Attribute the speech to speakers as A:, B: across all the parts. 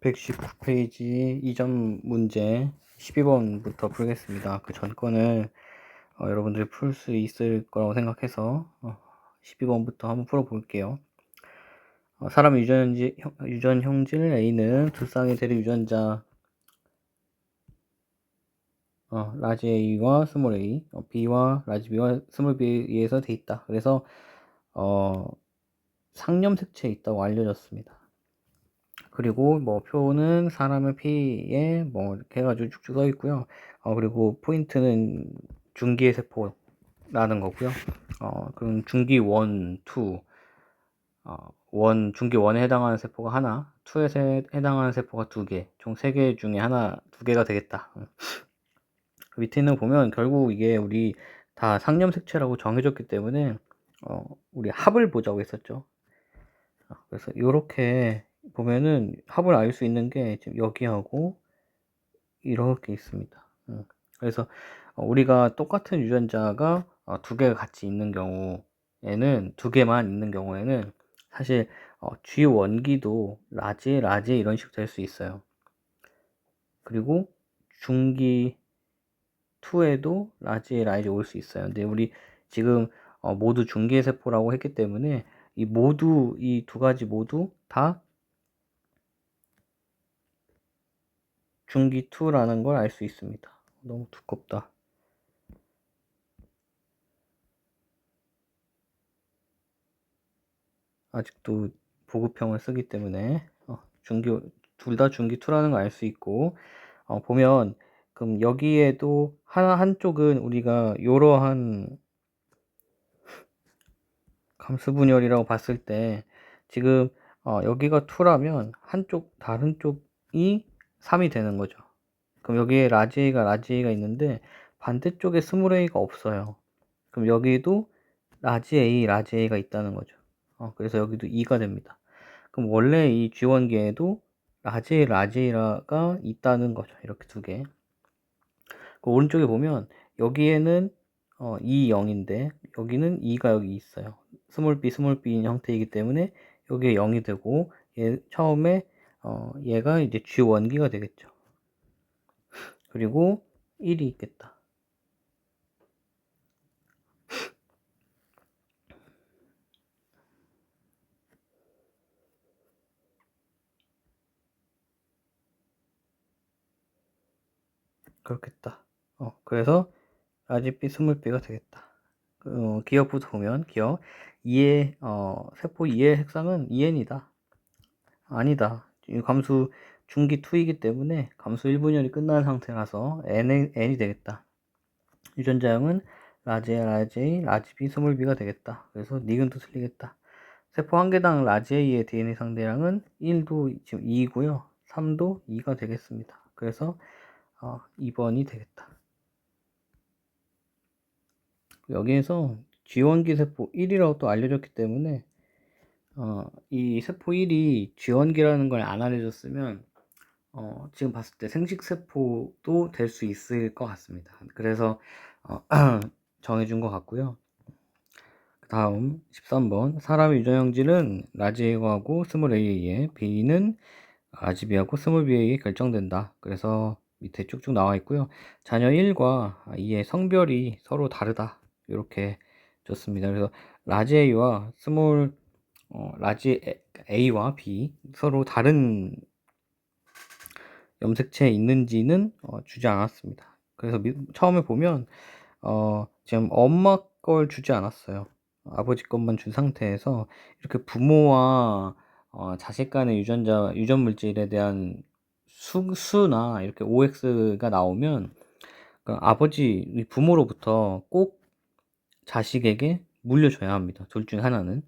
A: 119페이지 이점 문제 12번부터 풀겠습니다. 그 전권을 어, 여러분들이 풀 수 있을 거라고 생각해서 어, 12번부터 한번 풀어볼게요. 어, 사람 유전지, 유전 형질 A는 두 쌍의 대립 유전자 어, 라지 A와 스몰 A, 어, B와 라지 B와 스몰 B에 의해서 돼 있다. 그래서 어, 상념 색채에 있다고 알려졌습니다. 그리고 뭐 표는 사람의 피에 뭐 이렇게 해가지고 쭉쭉 써 있고요. 어, 그리고 포인트는 중기의 세포라는 거고요. 어, 그럼 중기 1, 2, 어, 1, 중기 1에 해당하는 세포가 하나, 2에 해당하는 세포가 두 개, 총 세 개 중에 하나, 두 개가 되겠다. 그 밑에 있는 거 보면 결국 이게 우리 다 상념 색채라고 정해졌기 때문에 어, 우리 합을 보자고 했었죠. 어, 그래서 이렇게 보면은 합을 알 수 있는 게 지금 여기하고 이렇게 있습니다. 음. 그래서 어, 우리가 똑같은 유전자가 어, 두 개가 같이 있는 경우에는 두 개만 있는 경우에는 사실 G 원기도 라지 라지 이런 식으로 될 수 있어요. 그리고 중기 2에도 라지 라지 올 수 있어요. 근데 우리 지금 모두 중계 세포라고 했기 때문에 이 모두 이 두 가지 모두 다 중기 2라는 걸 알 수 있습니다. 너무 두껍다. 아직도 보급형을 쓰기 때문에 어, 중기 둘 다 중기 2라는 걸 알 수 있고 어, 보면 그럼 여기에도 하나 한쪽은 우리가 이러한 감수 분열이라고 봤을 때 지금 어, 여기가 2라면 한쪽 다른 쪽이 3이 되는 거죠. 그럼 여기에 라지 A가 라지 A가 있는데 반대쪽에 스몰 A가 없어요. 그럼 여기도 라지 A, 라지 A가 있다는 거죠. 어, 그래서 여기도 2가 됩니다. 그럼 원래 이 G1계에도 라지 A, 라지 A가 있다는 거죠. 이렇게 두 개. 그 오른쪽에 보면 여기에는 어, 2, 0인데 여기는 2가 여기 있어요. 스몰 b, 스몰 b인 형태이기 때문에 여기에 0이 되고 얘 처음에 어, 얘가 이제 G1기가 되겠죠. 그리고 1이 있겠다. 그렇겠다. 어, 그래서 라지비 스물 비가 되겠다. 어, 기억부터 보면 기억 2의 어, 세포 2의 색상은 2n이다. 아니다. 감수 중기 2이기 때문에 감수 1분열이 끝난 상태라서 n, n이 되겠다. 유전자형은 라지 A, 라지 A, 라지 B, 스몰 B가 되겠다. 그래서 니은도 틀리겠다. 세포 한 개당 라지 A의 DNA 상대량은 1도 지금 2이고요. 3도 2가 되겠습니다. 그래서 어, 2번이 되겠다. 여기에서 G원기 세포 1이라고 또 알려졌기 때문에 어, 이 세포 1이 G원기라는 걸 안 알려줬으면 어, 지금 봤을 때 생식세포도 될 수 있을 것 같습니다. 그래서 어, 정해준 것 같고요. 다음 13번 사람의 유전형질은 라지하고 스몰 A에 B는 라지비하고 스몰 B에 결정된다. 그래서 밑에 쭉쭉 나와 있고요. 자녀 1과 2의 성별이 서로 다르다. 이렇게 줬습니다. 그래서 라지 A와 스몰 어, 라지 A와 B 서로 다른 염색체 있는지는 어, 주지 않았습니다. 그래서 미, 처음에 보면 어, 지금 엄마 걸 주지 않았어요. 아버지 것만 준 상태에서 이렇게 부모와 어, 자식 간의 유전자 유전 물질에 대한 수, 수나 이렇게 OX가 나오면 그 아버지 부모로부터 꼭 자식에게 물려줘야 합니다. 둘 중에 하나는.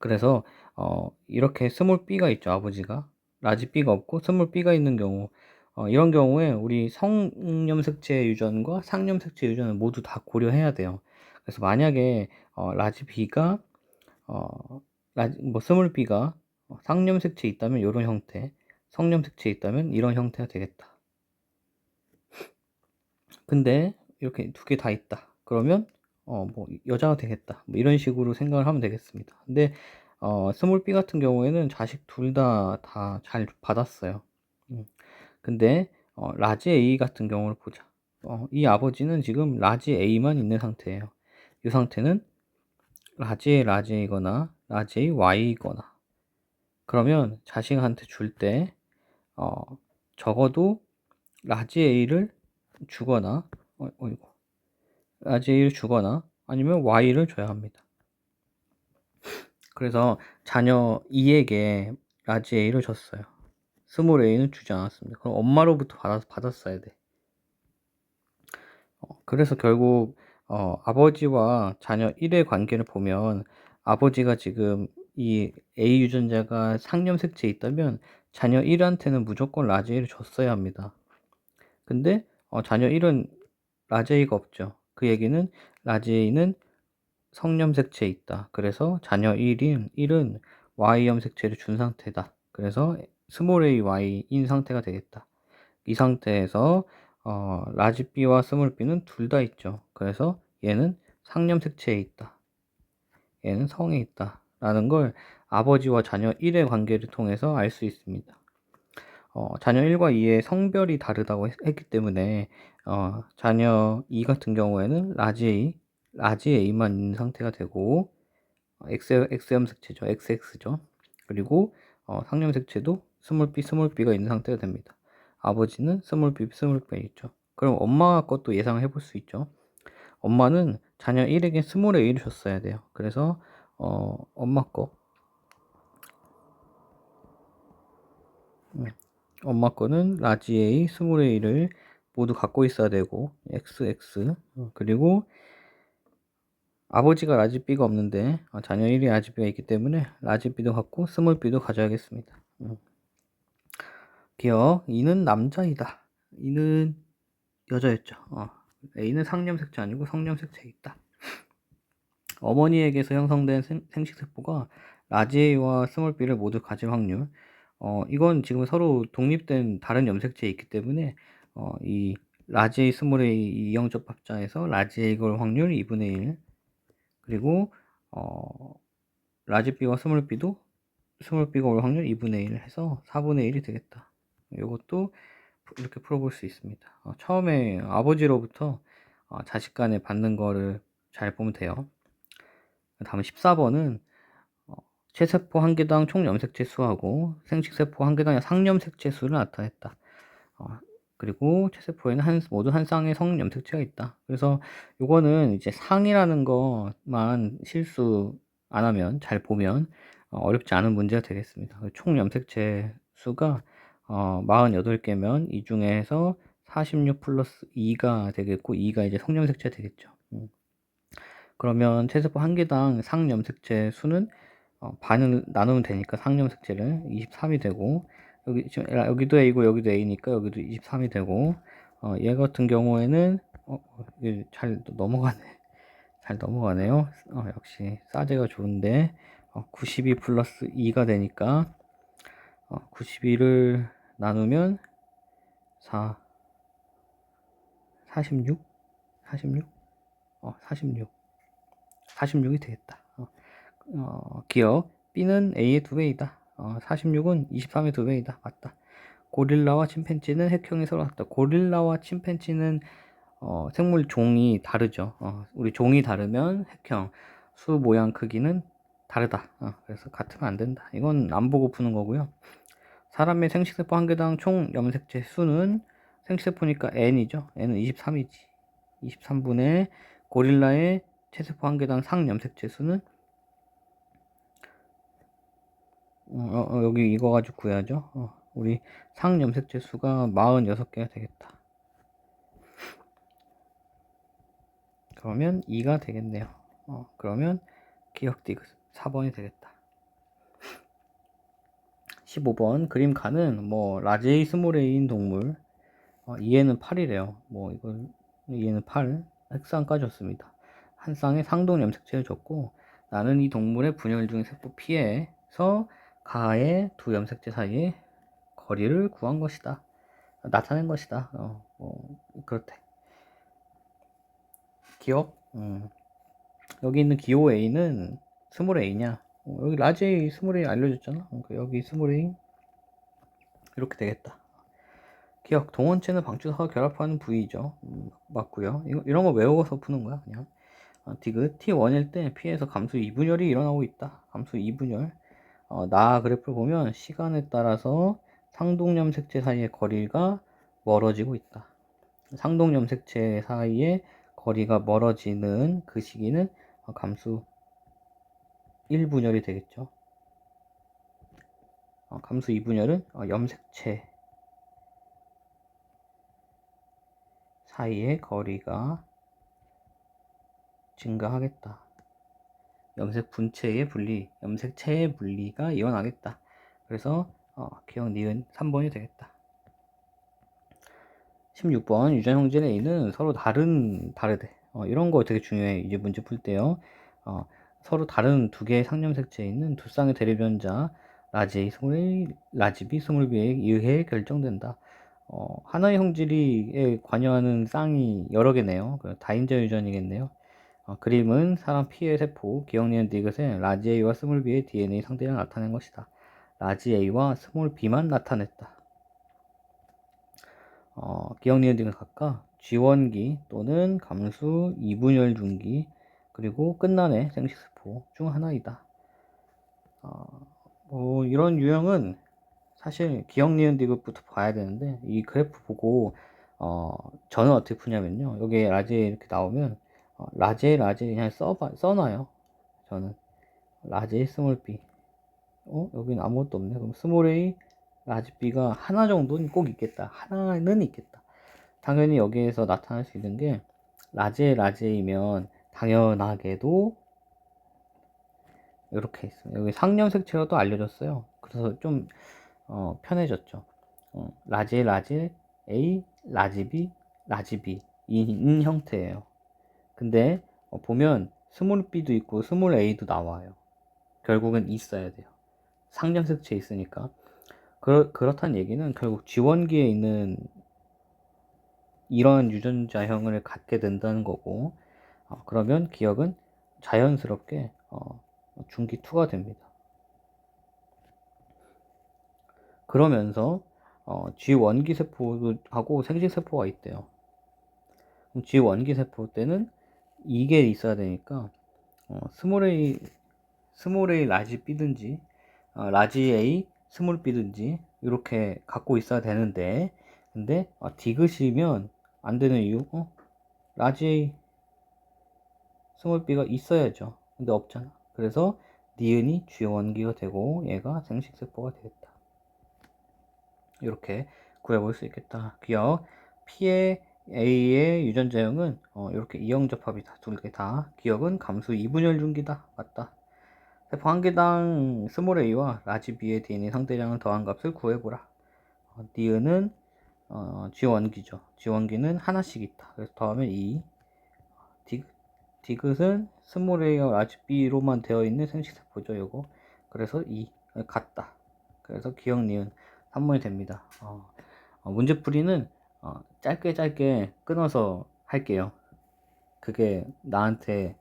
A: 그래서 어, 이렇게 스몰 B가 있죠. 아버지가. 라지 B가 없고 스몰 B가 있는 경우 어, 이런 경우에 우리 성염색체 유전과 상염색체 유전을 모두 다 고려해야 돼요. 그래서 만약에 어, 라지 B가 어, 라지, 뭐 스몰 B가 상염색체 있다면 이런 형태, 성염색체 있다면 이런 형태가 되겠다. 근데 이렇게 두 개 다 있다. 그러면 어, 뭐 여자가 되겠다. 뭐 이런 식으로 생각을 하면 되겠습니다. 근데 어, 스몰 B 같은 경우에는 자식 둘 다 다 잘 받았어요. 음. 근데 어, 라지 A 같은 경우를 보자. 어, 이 아버지는 지금 라지 A만 있는 상태예요. 이 상태는 라지 A 라지 A거나 라지 A Y이거나 그러면 자식한테 줄때 어, 적어도 라지 A를 주거나 어, 어이구 A를 주거나 아니면 Y를 줘야 합니다. 그래서 자녀 2에게 라지 A를 줬어요. 스몰 A는 주지 않았습니다. 그럼 엄마로부터 받아, 받았어야 돼. 어, 그래서 결국 어, 아버지와 자녀 1의 관계를 보면 아버지가 지금 이 A 유전자가 상념색체에 있다면 자녀 1한테는 무조건 라지 A를 줬어야 합니다. 근데 어, 자녀 1은 라지 A가 없죠. 그 얘기는 라지 A는 성염색체에 있다. 그래서 자녀 1인 1은 Y염색체를 준 상태다. 그래서 스몰 a Y인 상태가 되겠다. 이 상태에서 어, 라지 B와 스몰 B는 둘 다 있죠. 그래서 얘는 상염색체에 있다. 얘는 성에 있다. 라는 걸 아버지와 자녀 1의 관계를 통해서 알 수 있습니다. 어, 자녀 1 과 2 의 성별이 다르다고 했, 기 때문에 어, 자녀 2 같은 경우에는 라지 A, 라지 A만 있는 상태가 되고 X, X염색체죠. XX죠. 그리고 어, 상염색체도 스몰 B, 스몰 B가 있는 상태가 됩니다. 아버지는 스몰 B, B가 있죠. 그럼 엄마 것도 예상을 해볼 수 있죠. 엄마는 자녀 1에게 스몰 A를 줬어야 돼요. 그래서 어, 엄마 거 음, 엄마 거는 라지 A, 스몰 A를 모두 갖고 있어야 되고 XX 어, 그리고 아버지가 라지 B가 없는데 어, 자녀 1이 라지 B가 있기 때문에 라지 B도 갖고 스몰 B도 가져야겠습니다. 음. 기억 이는 남자이다. 이는 여자였죠. 어. A는 상념색체 아니고 성념색체에 있다. 어머니에게서 형성된 생, 식세포가 라지 A와 스몰 B를 모두 가질 확률. 어, 이건 지금 서로 독립된 다른 염색체에 있기 때문에 어, 이 라지 A, 스몰 A 이 영접 합자에서 라지 A가 올 확률 2분의 1 그리고 어, 라지 B와 스몰 B도 스몰 B가 올 확률 2분의 1 해서 4분의 1이 되겠다. 이것도 이렇게 풀어볼 수 있습니다. 어, 처음에 아버지로부터 어, 자식 간에 받는 거를 잘 보면 돼요. 다음 14번은 어, 체세포 한 개당 총 염색체 수하고 생식세포 한 개당 상염색체 수를 나타냈다. 어, 그리고 체세포에는 한, 모두 한 쌍의 성염색체가 있다. 그래서 요거는 이제 상이라는 것만 실수 안 하면, 잘 보면, 어, 어렵지 않은 문제가 되겠습니다. 총 염색체 수가, 어, 48개면, 이 중에서 46 플러스 2가 되겠고, 2가 이제 성염색체 되겠죠. 음. 그러면 체세포 한 개당 상염색체 수는 어, 반을 나누면 되니까 상염색체를 23이 되고, 여기 지금 여기도 A고 여기도 A니까 여기도 23이 되고 어, 얘 같은 경우에는 어, 잘 넘어가네. 잘 넘어가네요. 어, 역시 싸제가 좋은데 어, 92 플러스 2가 되니까 어, 92를 나누면 4 46 46 어, 46 46이 되겠다 어, 어, 기억 B는 A의 두 배이다 어, 46은 23의 두 배이다. 맞다. 고릴라와 침팬지는 핵형이 서로 같다. 고릴라와 침팬지는 어, 생물 종이 다르죠. 어, 우리 종이 다르면 핵형, 수 모양 크기는 다르다. 어, 그래서 같으면 안 된다. 이건 안 보고 푸는 거고요. 사람의 생식세포 한 개당 총 염색체 수는 생식세포니까 n이죠. n은 23이지. 23분의 고릴라의 체세포 한 개당 상염색체 수는 어, 어, 여기 이거 가지고 구해야죠. 어, 우리 상 염색체 수가 46개가 되겠다. 그러면 2가 되겠네요. 어, 그러면 기억 디귿 4번이 되겠다. 15번 그림 칸은 뭐 라제이 스몰레인 동물 어, 얘는 8이래요. 뭐 이걸 얘는 8 핵상까지 줬습니다. 한 쌍의 상동 염색체를 줬고 나는 이 동물의 분열 중 세포 피해서 가의 두 염색체 사이의 거리를 구한 것이다. 나타낸 것이다. 어, 어 그렇대. 기억? 음. 여기 있는 기호 A는 스몰 A냐? 어, 여기 라지 A 스몰 A 알려줬잖아. 그러니까 여기 스몰 A 이렇게 되겠다. 기억 동원체는 방추사가 결합하는 부위죠. 음, 맞고요. 이거, 이런 거 외워서 푸는 거야 그냥. 어, 디귿 T1일 때 P에서 감수 2분열이 일어나고 있다. 감수 2분열. 어, 나 그래프를 보면 시간에 따라서 상동염 색채 사이의 거리가 멀어지고 있다. 상동염 색채 사이의 거리가 멀어지는 그 시기는 어, 감수 1분열이 되겠죠. 어, 감수 2분열은 어, 염색체 사이의 거리가 증가하겠다. 염색 분체의 분리, 염색체의 분리가 일어나겠다. 그래서 어, 기억 니은 3번이 되겠다. 16번 유전 형질 A는 서로 다른 다르대. 어, 이런 거 되게 중요해. 이제 문제 풀 때요. 어, 서로 다른 두 개의 상념색체에 있는 두 쌍의 대립변자 라지 A, 스몰 A, 라지 B, 스몰 B에 의해 결정된다. 어, 하나의 형질이에 관여하는 쌍이 여러 개네요. 그 다인자 유전이겠네요. 어, 그림은 사람 피의 세포, 기억니은 디귿의 라지 A와 스몰 B의 DNA 상대를 나타낸 것이다. 라지 A와 스몰 B만 나타냈다. 어, 기억니은 디귿 각각 G1기 또는 감수 2분열 중기 그리고 끝난의 생식세포 중 하나이다. 어, 뭐 이런 유형은 사실 기억 니은 디귿부터 봐야 되는데 이 그래프 보고 어, 저는 어떻게 푸냐면요. 여기 라제 이렇게 나오면 어, 라제 라제 그냥 써봐 써놔요. 저는 라제 스몰 B. 어 여기는 아무것도 없네. 그럼 스몰 A 라지 B가 하나 정도는 꼭 있겠다. 하나는 있겠다. 당연히 여기에서 나타날 수 있는 게 라제 라제이면 당연하게도 이렇게 있어요. 여기 상념색채로도 알려줬어요. 그래서 좀 어, 편해졌죠. 어, 라제 라제 A 라지 B 라지 B 인 형태예요. 근데 어, 보면 스몰 B도 있고 스몰 A도 나와요. 결국은 있어야 돼요. 상념색채 있으니까. 그렇, 그렇다는 얘기는 결국 지원기에 있는 이런 유전자형을 갖게 된다는 거고 어, 그러면 기억은 자연스럽게 어, 중기2가 됩니다. 그러면서 어, G원기 세포하고 생식 세포가 있대요. G원기 세포 때는 이게 있어야 되니까 어, 스몰 A, 스몰 A 라지 B든지 어, 라지 A 스몰 B든지 이렇게 갖고 있어야 되는데 근데 어, 디귿이면 안 되는 이유 어? 라지 A 스몰 B가 있어야죠. 근데 없잖아. 그래서 니은이 G원기가 되고 얘가 생식세포가 되겠다. 이렇게 구해볼 수 있겠다. 기억 P의 A의 유전자형은 어, 이렇게 이형 접합이다. 두개 다. 기억은 감수 2분열 중기다. 맞다. 세포 한 개당 스몰 A와 라지 B의 DNA 상대량을 더한 값을 구해보라. 어, 니은은 어, G원기죠. G원기는 하나씩 있다. 그래서 더하면 2. 디, 디귿은 스몰 A와 라지 B로만 되어 있는 생식세포죠. 요거. 그래서 2. 같다. 그래서 기억 니은 3번이 됩니다. 어, 어, 문제풀이는 어, 짧게 짧게 끊어서 할게요. 그게 나한테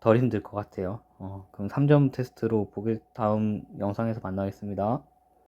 A: 덜 힘들 것 같아요. 어, 그럼 3점 테스트로 보길 다음 영상에서 만나겠습니다.